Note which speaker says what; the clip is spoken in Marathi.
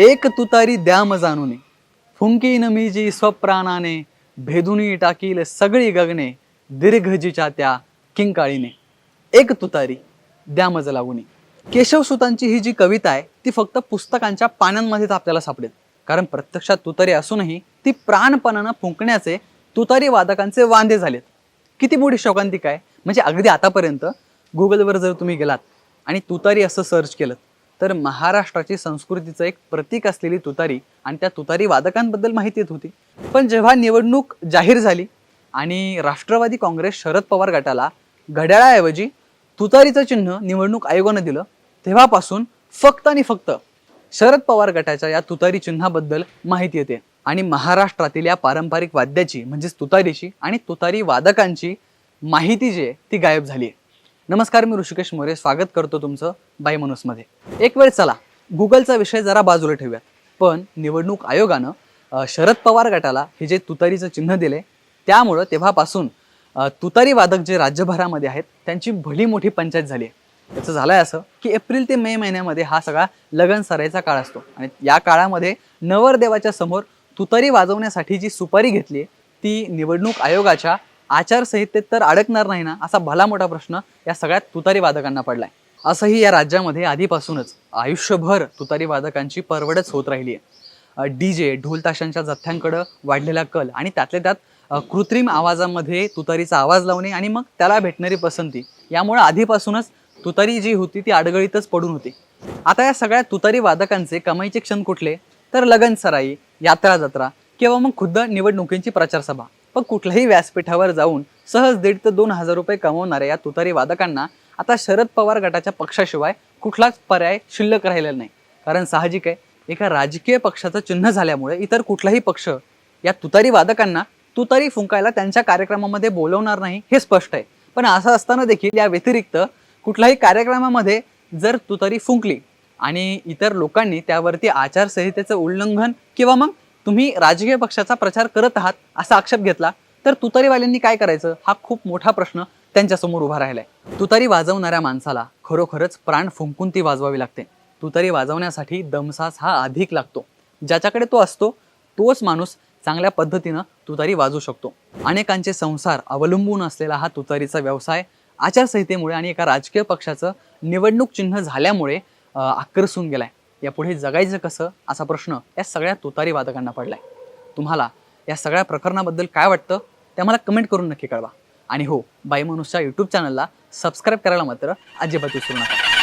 Speaker 1: एक तुतारी द्या म जाणूने. फुंकीन मी जी स्वप्राणाने भेदुनी टाकील सगळी गगने दीर्घजीच्या त्या किंकाळीने. एक तुतारी द्या मज लागून. केशवसुतांची ही जी कविता आहे ती फक्त पुस्तकांच्या पानांमध्येच आपल्याला सापडेल. कारण प्रत्यक्षात तुतारी असूनही ती प्राणपणानं फुंकण्याचे तुतारी वादकांचे वांदे झालेत. किती मोठी शोकांतिका आहे. म्हणजे अगदी आतापर्यंत गुगलवर जर तुम्ही गेलात आणि तुतारी असं सर्च केलं तर महाराष्ट्राची संस्कृतीचं एक प्रतीक असलेली तुतारी आणि त्या तुतारी वादकांबद्दल माहिती येत होती. पण जेव्हा निवडणूक जाहीर झाली आणि राष्ट्रवादी काँग्रेस शरद पवार गटाला घड्याळाऐवजी तुतारीचं चिन्ह निवडणूक आयोगानं दिलं तेव्हापासून फक्त आणि फक्त शरद पवार गटाच्या या तुतारी चिन्हाबद्दल माहिती येते. आणि महाराष्ट्रातील या पारंपरिक वाद्याची म्हणजेच तुतारीची आणि तुतारी वादकांची माहिती जी आहे ती गायब झाली आहे. नमस्कार मी ऋषिकेश मोरे. स्वागत करतो तुमचं बाय मनुसमध्ये एक वेळ चला गुगलचा विषय जरा बाजूला ठेवूयात. पण निवडणूक आयोगानं शरद पवार गटाला हे जे तुतारीचं चिन्ह दिले त्यामुळं तेव्हापासून तुतारी वादक जे राज्यभरामध्ये आहेत त्यांची भली मोठी पंचायत झाली आहे. त्याचं आहे असं की एप्रिल ते मे महिन्यामध्ये हा सगळा लगन सराईचा काळ असतो. आणि या काळामध्ये नवरदेवाच्या समोर तुतारी वाजवण्यासाठी जी सुपारी घेतली ती निवडणूक आयोगाच्या आचारसंहितेत तर अडकणार नाही ना असा भला मोठा प्रश्न या सगळ्यात तुतारी वादकांना पडलाय. असंही या राज्यामध्ये आधीपासूनच आयुष्यभर तुतारी वादकांची परवडच होत राहिली आहे. डी जे ढोल ताशांच्या जथ्यांकडं वाढलेला कल आणि त्यातल्या त्यात कृत्रिम आवाजामध्ये तुतारीचा आवाज लावणे आणि मग त्याला भेटणारी पसंती यामुळे आधीपासूनच तुतारी जी होती ती अडगळीतच पडून होती. आता या सगळ्या तुतारी वादकांचे कमाईचे क्षण कुठले? तर लगन सराई यात्रा जत्रा किंवा मग खुद्द निवडणुकींची प्रचार सभा पण कुठल्याही व्यासपीठावर जाऊन सहज दीड ते दोन हजार रुपये कमवणाऱ्या या तुतारी वादकांना आता शरद पवार गटाच्या पक्षाशिवाय कुठलाच पर्याय शिल्लक राहिलेला नाही. कारण साहजिक आहे एका राजकीय पक्षाचं चिन्ह झाल्यामुळे इतर कुठलाही पक्ष या तुतारी वादकांना तुतारी फुंकायला त्यांच्या कार्यक्रमामध्ये बोलवणार नाही हे स्पष्ट आहे. पण असं असताना देखील या व्यतिरिक्त कुठल्याही कार्यक्रमामध्ये जर तुतारी फुंकली आणि इतर लोकांनी त्यावरती आचारसंहितेचं उल्लंघन किंवा मग तुम्ही राजकीय पक्षाचा प्रचार करत आहात असा आक्षेप घेतला तर तुतारीवाल्यांनी काय करायचं? हा खूप मोठा प्रश्न त्यांच्यासमोर उभा राहिलाय. तुतारी वाजवणाऱ्या माणसाला खरोखरच प्राण फुंकून ती वाजवावी लागते. तुतारी वाजवण्यासाठी दमसास हा अधिक लागतो. ज्याच्याकडे तो असतो तोच माणूस चांगल्या पद्धतीनं तुतारी वाजवू शकतो. अनेकांचे संसार अवलंबून असलेला हा तुतारीचा व्यवसाय आचारसंहितेमुळे आणि एका राजकीय पक्षाचं निवडणूक चिन्ह झाल्यामुळे आकर्षून गेलाय. यापुढे जगायचं कसं असा प्रश्न या सगळ्या तुतारी वादकांना पडलाय. तुम्हाला या सगळ्या प्रकरणाबद्दल काय वाटतं ते मला कमेंट करून नक्की कळवा. आणि हो बाई यूट्यूब चॅनलला सबस्क्राईब करायला मात्र अजिबात विसरू नका.